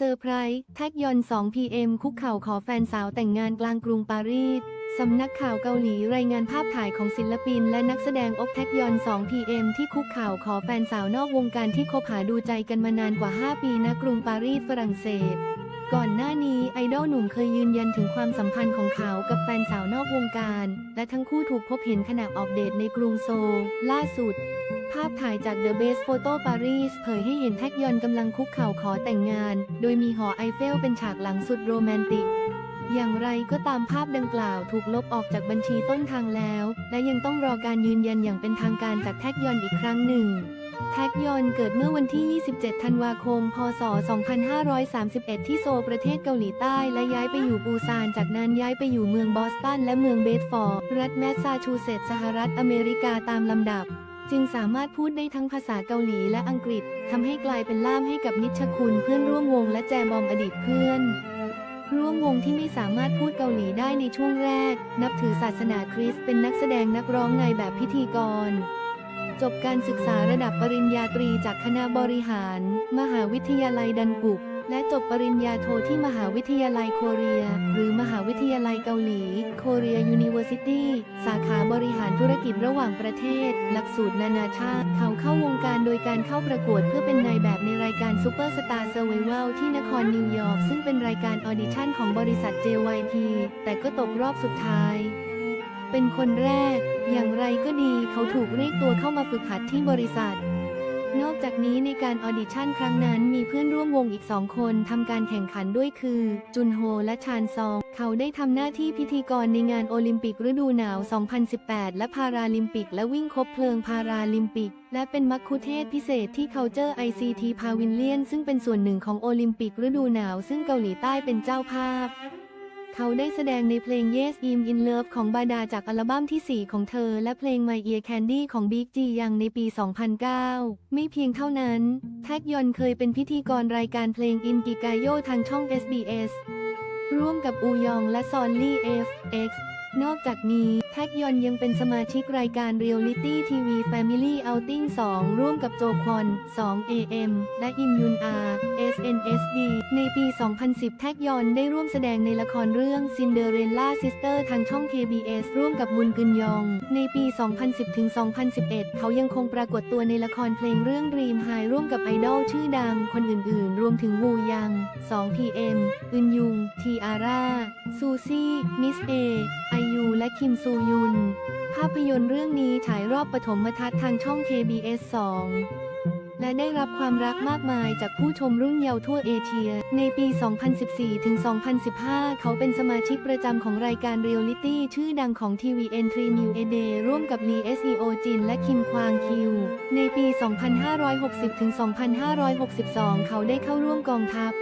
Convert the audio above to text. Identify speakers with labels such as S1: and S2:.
S1: เซอร์ไพรส์แท็กยอน 2 PM คุกเข่าขอแฟนสาวแต่งงานกลางกรุงปารีส สำนักข่าวเกาหลีรายงานภาพถ่ายของศิลปิน และนักแสดงอกแท็กยอน 2 PM ที่คุกเข่าขอแฟนสาวนอกวงการที่คบหาดูใจกันมานานกว่า 5 ปีณกรุงปารีสฝรั่งเศส ก่อนหน้านี้ไอดอลหนุ่มเคยยืนยันถึงความสัมพันธ์ของเขากับแฟนสาวนอกวงการ และทั้งคู่ถูกพบเห็นขณะออกเดทในกรุงโซลล่าสุด ภาพถ่ายจาก The Best Photo Paris เผยให้เห็นแท็กยอนกำลังคุกเข่าขอแต่งงาน โดยมีหอไอเฟลเป็นฉากหลังสุดโรแมนติก อย่างไรก็ตามภาพดังกล่าวถูกลบออกจากบัญชีต้นทางแล้ว และยังต้องรอการยืนยันอย่างเป็นทางการจากแท็กยอนอีกครั้งหนึ่ง แท็กยอนเกิดเมื่อวันที่ 27 ธันวาคม พศ 2531 ที่โซลประเทศเกาหลีใต้ และย้ายไปอยู่ปูซาน จากนั้นย้ายไปอยู่เมืองบอสตันและเมืองเบดฟอร์ด รัฐแมสซาชูเซตส์สหรัฐอเมริกาตามลำดับ จึงสามารถพูดได้ทั้งภาษาเกาหลีและอังกฤษทำให้กลายเป็นล่ามให้กับนิชคุณเพื่อนร่วมวงและแจบอมอดีตเพื่อนร่วมวงที่ไม่สามารถพูดเกาหลีได้ในช่วงแรก นับถือศาสนาคริสต์เป็นนักแสดงนักร้องในแบบพิธีกร จบการศึกษาระดับปริญญาตรีจากคณะบริหาร มหาวิทยาลัยดันกุก และจบปริญญาโทที่มหาวิทยาลัยโคเรีย หรือมหาวิทยาลัยเกาหลีโคเรียยูนิเวอร์ซิตี้สาขาบริหารธุรกิจระหว่างประเทศ หลักสูตรนานาชาติ เขาเข้าวงการโดยการเข้าประกวดเพื่อเป็นนายแบบในรายการ Super Star Survival ที่นครนิวยอร์กซึ่งเป็นรายการออดิชั่นของบริษัท JYP แต่ก็ตกรอบสุดท้ายเป็นคนแรก อย่างไรก็ดีเขาถูกเรียกตัวเข้ามาฝึกหัดที่บริษัท นอกจากนี้ในการออดิชั่นครั้งนั้นมีเพื่อนร่วมวงอีกสองคนทำการแข่งขันด้วยคือ จุนโฮและชานซอง เขาได้ทำหน้าที่พิธีกรในงานโอลิมปิกฤดูหนาว 2018 และพาราลิมปิก และวิ่งคบเพลิงพาราลิมปิก และเป็นมัคคุเทศพิเศษที่ Culture ICT Pavilion ซึ่งเป็นส่วนหนึ่งของโอลิมปิกฤดูหนาว ซึ่งเกาหลีใต้เป็นเจ้าภาพ เขาได้แสดงในเพลง Yes I'm in Love ของบาดาจากอัลบั้มที่ 4 ของเธอ และเพลง My Ear Candy ของ Big G ยังในปี 2009 ไม่เพียงเท่านั้น แท็กยอนเคยเป็นพิธีกรรายการเพลง In g i g a y o ทางช่อง SBS ร่วมกับอูยองและซอนลี่ FX นอกจากนี้แท็กยอนยังเป็นสมาชิกรายการ Reality TV Family Outing 2 ร่วมกับโจควอน 2 AM และอิมยุนอา SNSD ในปี 2010แท็กยอนได้ร่วมแสดงในละครเรื่อง Cinderella Sister ทางช่อง KBS ร่วมกับมุนกึนยอง ในปี 2010-2011 เขายังคงปรากฏตัวในละครเพลงเรื่อง Dream High ร่วมกับไอดอลชื่อดังคนอื่นๆ รวมถึงวูยัง 2 PM อึนยุง ทีอาร่า ซูซี่ มิสเอไอยูและคิมซูยุน ภาพยนตร์เรื่องนี้ฉายรอบปฐมทัศน์ทางช่อง KBS 2และได้รับความรักมากมายจากผู้ชมรุ่นเยาว์ทั่วเอเชีย ในปี 2014 ถึง 2015 เขาเป็นสมาชิกประจำของรายการเรียลลิตี้ชื่อดังของทีวี N3 New A Day ร่วมกับลี SEO จินและคิมควางคิว ในปี 2560 ถึง 2562 เขาได้เข้าร่วมกองทัพ